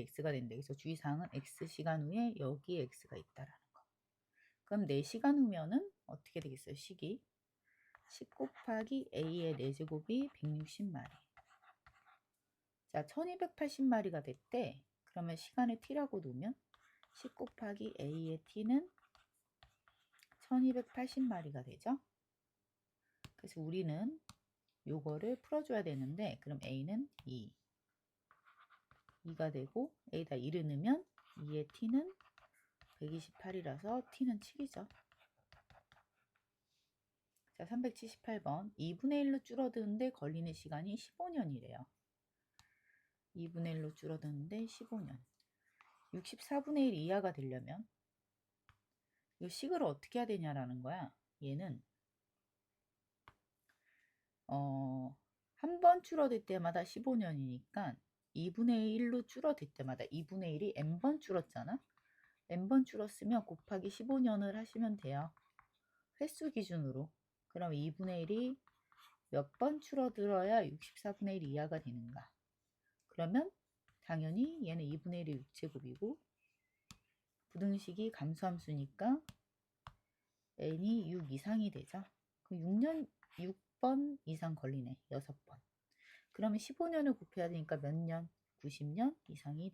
x가 된다. 그래서 주의사항은 x 시간 후에 여기에 x가 있다라는 거. 그럼 4시간 후면은 어떻게 되겠어요? 식이 10 곱하기 a의 4제곱이 160마리. 자, 1280마리가 됐대. 그러면 시간을 t라고 놓으면 10 곱하기 a의 t는 1280마리가 되죠. 그래서 우리는 요거를 풀어줘야 되는데 그럼 a는 2. 2가 되고 a다 2를 넣으면 2의 t는 128이라서 t는 7이죠. 자, 378번. 2분의 1로 줄어드는데 걸리는 시간이 15년이래요. 2분의 1로 줄어드는데 15년. 64분의 1 이하가 되려면 이 식을 어떻게 해야 되냐라는 거야. 얘는 어, 한 번 줄어들 때마다 15년이니까 2분의 1로 줄어들 때마다 2분의 1이 n번 줄었잖아. n번 줄었으면 곱하기 15년을 하시면 돼요. 횟수 기준으로. 그럼 2분의 1이 몇 번 줄어들어야 64분의 1 이하가 되는가? 그러면 당연히 얘는 2분의 1이 6제곱이고 부등식이 감소함수니까 n이 6 이상이 되죠. 그 6년 6번 이상 걸리네. 6번. 그러면 15년을 곱해야 되니까 몇 년? 90년 이상이